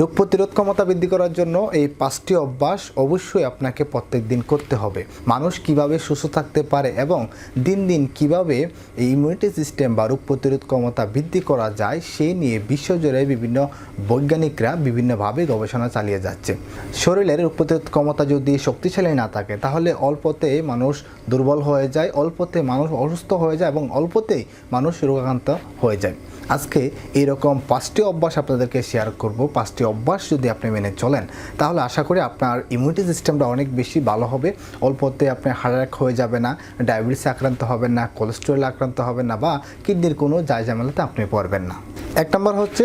রোগ প্রতিরোধ ক্ষমতা বৃদ্ধি করার জন্য এই পাঁচটি অভ্যাস অবশ্যই আপনাকে প্রত্যেক দিন করতে হবে। মানুষ কীভাবে সুস্থ থাকতে পারে এবং দিন দিন কীভাবে এই ইমিউনিটি সিস্টেম বা রোগ প্রতিরোধ ক্ষমতা বৃদ্ধি করা যায় সেই নিয়ে বিশ্বজুড়ে বিভিন্ন বৈজ্ঞানিকরা বিভিন্নভাবে গবেষণা চালিয়ে যাচ্ছে। শরীরের রোগ প্রতিরোধ ক্ষমতা যদি শক্তিশালী না থাকে, তাহলে অল্পতে মানুষ দুর্বল হয়ে যায়, অল্পতে মানুষ অসুস্থ হয়ে যায় এবং অল্পতেই মানুষ রোগাক্রান্ত হয়ে যায়। আজকে এরকম পাঁচটি অভ্যাস আপনাদেরকে শেয়ার করব। পাঁচটি অভ্যাস যদি আপনি মেনে চলেন, তাহলে আশা করি আপনার ইমিউনিটি সিস্টেমটা অনেক বেশি ভালো হবে। অল্পতে আপনি হার্ট হয়ে যাবে না ডায়াবেটিস আক্রান্ত হবেন না কোলেস্টেরল আক্রান্ত হবেন না বা কিডনির কোনো জায়জামেলাতে আপনি পড়বেন না। এক নম্বর হচ্ছে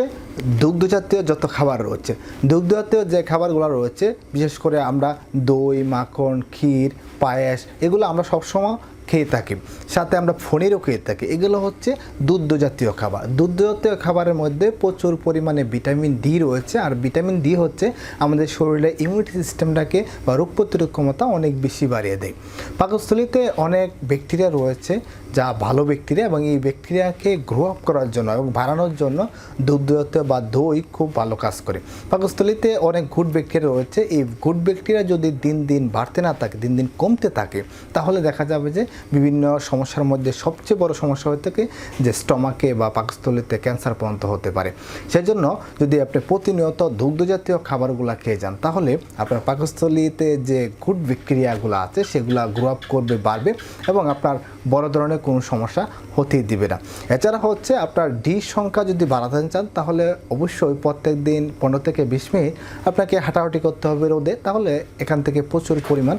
দুগ্ধ জাতীয় যত খাবার রয়েছে দুগ্ধ জাতীয় যে খাবারগুলো রয়েছে, বিশেষ করে আমরা দই, মাখন, ক্ষীর, পায়েস, এগুলো আমরা সবসময় খেয়ে থাকি। সাথে আমরা ফণিরও খেয়ে থাকি। এগুলো হচ্ছে দুগ্ধ জাতীয় খাবার। দুগ্ধ জাতীয় খাবারের মধ্যে প্রচুর পরিমাণে ভিটামিন ডি রয়েছে। আর ভিটামিন ডি হচ্ছে আমাদের শরীরে ইমিউনিটি সিস্টেমটাকে বা রোগ প্রতিরোধ ক্ষমতা অনেক বেশি বাড়িয়ে দেয়। পাকস্থলিতে অনেক ব্যাকটেরিয়া রয়েছে যা ভালো ব্যাকটেরিয়া এবং এই ব্যাকটেরিয়াকে গ্রো আপ করার জন্য এবং বাড়ানোর জন্য দুগ্ধ জাতীয় বা দই খুব ভালো কাজ করে। পাকস্থলিতে অনেক গুড ব্যাকটেরিয়া রয়েছে। এই গুড ব্যাকটেরিয়া যদি দিন দিন বাড়তে না থাকে, দিন দিন কমতে থাকে, তাহলে দেখা যাবে যে বিভিন্ন সমস্যার মধ্যে সবচেয়ে বড় সমস্যা হয়ে থাকে যে স্টমাকে বা পাকস্থলিতে ক্যান্সার পর্যন্ত হতে পারে। সেজন্য যদি আপনি প্রতিনিয়ত দুগ্ধজাতীয় খাবারগুলো খেয়ে যান, তাহলে আপনার পাকস্থলিতে যে গুড ব্যাকটেরিয়াগুলো আছে, সেগুলো গ্রো আপ করবে, বাড়বে এবং আপনার বড় ধরনের কোনো সমস্যা হতেই দিবে না। এছাড়া হচ্ছে আপনার ডি সংখ্যা যদি বাড়াতে চান, তাহলে অবশ্যই প্রত্যেক দিন পনেরো থেকে বিশ মিনিট আপনাকে হাঁটাহাঁটি করতে হবে রোদে। তাহলে এখান থেকে প্রচুর পরিমাণ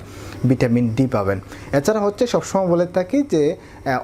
ভিটামিন ডি পাবেন। এছাড়া হচ্ছে সবসময় বলে থাকি যে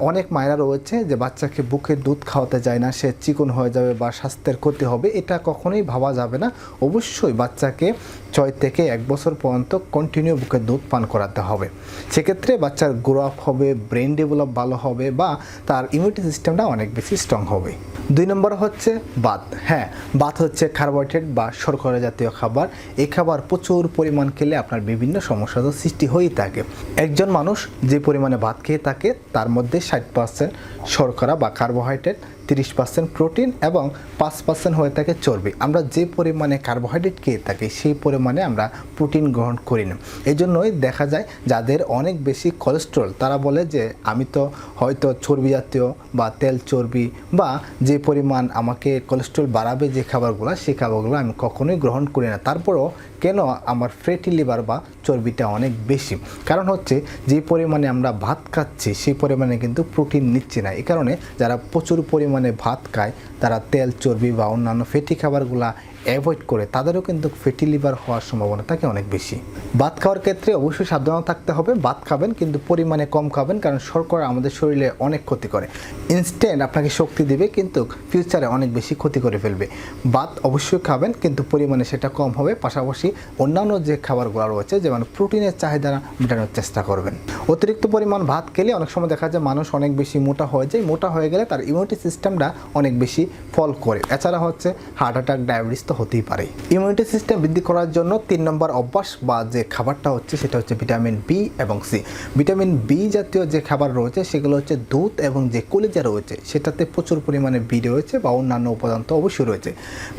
অনেক মায়েরা রয়েছে যে বাচ্চাকে বুকে দুধ খাওয়াতে যায় না, সে চিকন হয়ে যাবে বা স্বাস্থ্যের ক্ষতি হবে, এটা কখনোই ভাবা যাবে না। অবশ্যই বাচ্চাকে ছয় থেকে এক বছর পর্যন্ত কন্টিনিউ বুকে দুধ পান করাতে হবে। সেক্ষেত্রে বাচ্চার গ্রো আপ হবে ব্রেন ডেভেলপ ভালো হবে বা তার ইমিউনিটি সিস্টেমটা অনেক বেশি স্ট্রং হবে। দুই নম্বর হচ্ছে ভাত হ্যাঁ ভাত হচ্ছে কার্বোহাইড্রেট বা শর্করা জাতীয় খাবার। এই খাবার প্রচুর পরিমাণ খেলে আপনার বিভিন্ন সমস্যা সৃষ্টি হয়েই থাকে। একজন মানুষ যে পরিমাণে ভাত খেয়ে থাকে, তার মধ্যে ষাট পার্সেন্ট শর্করা বা কার্বোহাইড্রেট তিরিশ পার্সেন্ট প্রোটিন এবং পাঁচ পার্সেন্ট হয়ে থাকে চর্বি। আমরা যে পরিমাণে কার্বোহাইড্রেট খেয়ে থাকি, সেই পরিমাণে আমরা প্রোটিন গ্রহণ করি না। এই জন্যই দেখা যায়, যাদের অনেক বেশি কোলেস্ট্রল তারা বলে যে, আমি তো হয়তো চর্বি জাতীয় বা তেল চর্বি বা যে পরিমাণ আমাকে কোলেস্ট্রল বাড়াবে যে খাবারগুলো সেই খাবারগুলো আমি কখনোই গ্রহণ করি না। তারপরও কেন আমার ফ্যাটি লিভার বা চর্বিটা অনেক বেশি। কারণ হচ্ছে যে পরিমাণে আমরা ভাত খাচ্ছি, সেই পরিমাণে কিন্তু প্রোটিন নিচ্ছে না। এই কারণে যারা প্রচুর পরিমাণে ভাত খায়, তারা তেল, চর্বি বা অন্যান্য ফেটি খাবারগুলা অ্যাভয়েড করে তাদেরও কিন্তু ফ্যাটি লিভার হওয়ার সম্ভাবনা থাকে অনেক বেশি। ভাত খাওয়ার ক্ষেত্রে অবশ্যই সাবধান থাকতে হবে। ভাত খাবেন কিন্তু পরিমাণে কম খাবেন কারণ শর্করা আমাদের শরীরে অনেক ক্ষতি করে। ইনস্ট্যান্ট আপনাকে শক্তি দেবে কিন্তু ফিউচারে অনেক বেশি ক্ষতি করে ফেলবে। ভাত অবশ্যই খাবেন কিন্তু পরিমাণে সেটা কম হবে। পাশাপাশি অন্যান্য যে খাবারগুলো রয়েছে, যেমন প্রোটিনের চাহিদা মেটানোর চেষ্টা করবেন। অতিরিক্ত পরিমাণ ভাত খেলে অনেক সময় দেখা যায় মানুষ অনেক বেশি মোটা হয়ে যায়। মোটা হয়ে গেলে তার ইমিউনিটি সিস্টেমটা অনেক বেশি ফল করে। এছাড়া হচ্ছে হার্ট অ্যাটাক ডায়াবেটিস তো হতেই পারে। ইমিউনিটি সিস্টেম বৃদ্ধি করার জন্য তিন নম্বর অভ্যাস বা যে খাবারটা হচ্ছে সেটা হচ্ছে ভিটামিন বি এবং সি ভিটামিন বি জাতীয় যে খাবার রয়েছে সেগুলো হচ্ছে দুধ এবং যে কলিজা রয়েছে সেটাতে প্রচুর পরিমাণে বি রয়েছে বা অন্যান্য উপাদান তো অবশ্যই রয়েছে।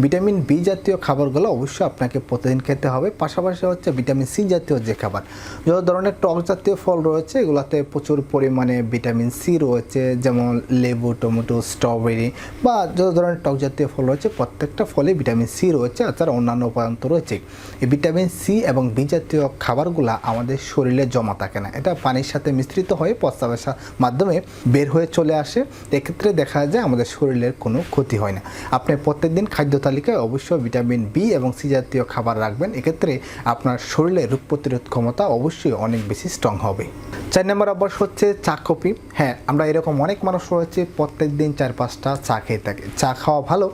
ভিটামিন বি জাতীয় খাবারগুলো অবশ্যই আপনাকে প্রতিদিন খেতে হবে। পাশাপাশি হচ্ছে ভিটামিন সি জাতীয় যে খাবার, যত ধরনের টক জাতীয় ফল রয়েছে এগুলোতে প্রচুর পরিমাণে ভিটামিন সি রয়েছে, যেমন লেবু, টমেটো, স্ট্রবেরি বা যত ধরনের টক জাতীয় ফল রয়েছে প্রত্যেকটা ফলে ভিটামিন সি রয়েছে এছাড়া অন্যান্য উপাদান তো রয়েছে এই ভিটামিন সি এবং বি জাতীয় খাবারগুলো আমাদের শরীরে জমা থাকে না। এটা পানির সাথে মিশ্রিত হয়ে প্রস্রাবের মাধ্যমে বের হয়ে চলে আসে। এক্ষেত্রে দেখা যায় আমাদের শরীরের কোনো ক্ষতি হয় না। আপনি প্রত্যেকদিন খাদ্য তালিকায় অবশ্যই ভিটামিন বি এবং সি জাতীয় খাবার রাখবেন। এক্ষেত্রে আপনার শরীরের রোগ প্রতিরোধ ক্ষমতা অবশ্যই অনেক বেশি স্ট্রং হবে। চার নম্বর অভ্যাস হচ্ছে চা কফি। হ্যাঁ আমরা এরকম অনেক মানুষ রয়েছে প্রত্যেক দিন চার পাঁচটা চা খেয়ে থাকে। চা খাওয়া ভালো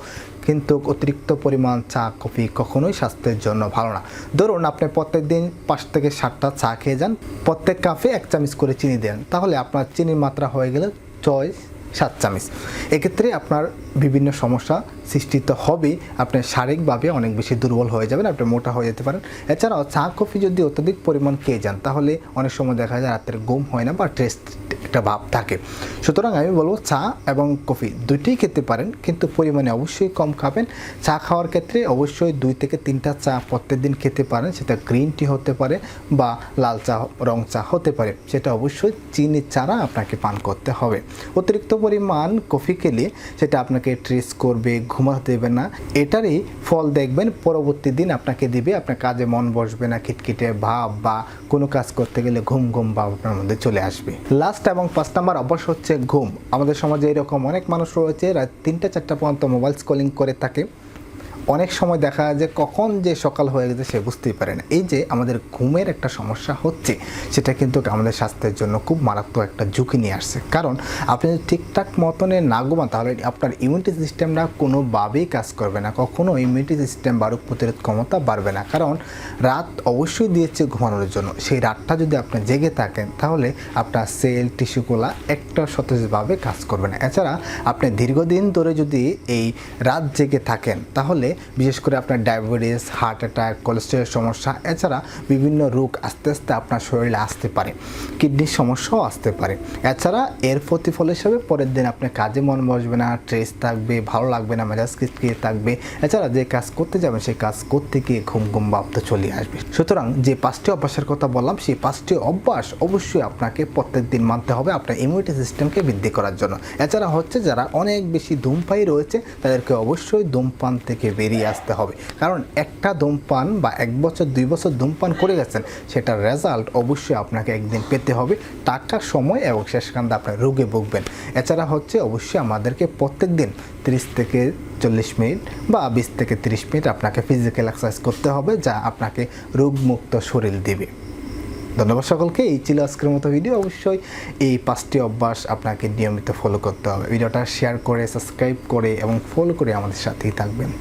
কিন্তু অতিরিক্ত পরিমাণ চা, কফি কখনোই স্বাস্থ্যের জন্য ভালো না। ধরুন আপনি প্রত্যেক দিন পাঁচ থেকে সাতটা চা খেয়ে যান, প্রত্যেক কাপে এক চামচ করে চিনি দেন, তাহলে আপনার চিনির মাত্রা হয়ে গেলে ছয়, সাত চামচ। এক্ষেত্রে আপনার বিভিন্ন সমস্যা সৃষ্টি তো হবেই, আপনি শারীরিকভাবে অনেক বেশি দুর্বল হয়ে যাবেন, আপনি মোটা হয়ে যেতে পারেন। এছাড়াও চা, কফি যদি অত্যধিক পরিমাণ খেয়ে যান, তাহলে অনেক সময় দেখা যায় রাতের ঘুম হয় না বা স্ট্রেস একটা ভাব থাকে। সুতরাং আমি বলব চা এবং কফি দুইটাই খেতে পারেন, কিন্তু পরিমাণে অবশ্যই কম খাবেন। চা খাওয়ার ক্ষেত্রে অবশ্যই দুই থেকে তিনটা চা প্রত্যেক দিন খেতে পারেন, সেটা গ্রিন টি হতে পারে বা লাল চা, রং চা হতে পারে। সেটা অবশ্যই চিনি ছাড়া আপনাকে পান করতে হবে। অতিরিক্ত পরিমাণ কফি খেলে সেটা আপনাকে ট্রেস করবে, ঘুমাতে দেবে না। এটারই ফল দেখবেন, পরবর্তী দিন আপনাকে দিবে, আপনার কাজে মন বসবে না, খিটখিটে ভাব বা কোনো কাজ করতে গেলে ঘুম ঘুম ভাব আপনার মধ্যে চলে আসবে। লাস্ট এবং পাঁচ নাম্বার অবশ্য হচ্ছে ঘুম। আমাদের সমাজে এরকম অনেক মানুষ রয়েছে, রাত তিনটা, চারটা পর্যন্ত মোবাইল স্কলিং করে থাকে। অনেক সময় দেখা যায় যে কখন যে সকাল হয়ে গেছে সে বুঝতেই পারে না। এই যে আমাদের ঘুমের একটা সমস্যা হচ্ছে, সেটা কিন্তু আমাদের স্বাস্থ্যের জন্য খুব মারাত্মক একটা ঝুঁকি নিয়ে আসছে। কারণ আপনি যদি ঠিকঠাক মতনে না ঘুমান, তাহলে আপনার ইমিউনিটি সিস্টেমটা কোনোভাবেই কাজ করবে না। কখনো ইমিউনিটি সিস্টেম বা রোগ প্রতিরোধ ক্ষমতা বাড়বে না। কারণ রাত অবশ্যই দিয়েছে ঘুমানোর জন্য। সেই রাতটা যদি আপনি জেগে থাকেন, তাহলে আপনার সেল টিস্যুগুলা একটা সতেজভাবে কাজ করবে না। এছাড়া আপনি দীর্ঘদিন ধরে যদি এই রাত জেগে থাকেন, তাহলে বিশেষ করে আপনার ডায়াবেটিস হার্ট অ্যাটাক কোলেস্ট্রলের সমস্যা, এছাড়া বিভিন্ন রোগ আস্তে আস্তে আপনার শরীরে আসতে পারে কিডনির সমস্যাও আসতে পারে। এছাড়া এর প্রতিফল হিসাবে পরের দিন আপনার কাজে মন বসবে না স্ট্রেস থাকবে, ভালো লাগবে না, মেজাজ কিচকিয়ে থাকবে। এছাড়া যে কাজ করতে যাবেন, সেই কাজ করতে গিয়ে ঘুম ঘুম ভাব তো চলে আসবে। সুতরাং যে পাঁচটি অভ্যাসের কথা বললাম, সেই পাঁচটি অভ্যাস অবশ্যই আপনাকে প্রত্যেক দিন মানতে হবে আপনার ইমিউনিটি সিস্টেমকে বৃদ্ধি করার জন্য। এছাড়া হচ্ছে যারা অনেক বেশি ধূমপাই রয়েছে, তাদেরকে অবশ্যই ধূমপান থেকে বেরিয়ে আসতে হবে। কারণ একটা ধূমপান বা এক বছর, দুই বছর ধূমপান করে গেছেন, সেটার রেজাল্ট অবশ্যই আপনাকে একদিন পেতে হবে। টাকা সময় এবং শেষকান্দে আপনার রোগে ভুগবেন। এছাড়া হচ্ছে অবশ্যই আমাদেরকে প্রত্যেক দিন তিরিশ থেকে চল্লিশ মিনিট বা বিশ থেকে তিরিশ মিনিট আপনাকে ফিজিক্যাল এক্সারসাইজ করতে হবে, যা আপনাকে রোগমুক্ত শরীর দেবে। ধন্যবাদ সকলকে। এই ছিল আজকের মতো ভিডিও অবশ্যই এই পাঁচটি অভ্যাস আপনাকে নিয়মিত ফলো করতে হবে। ভিডিওটা শেয়ার করে সাবস্ক্রাইব করে এবং ফলো করে আমাদের সাথেই থাকবেন।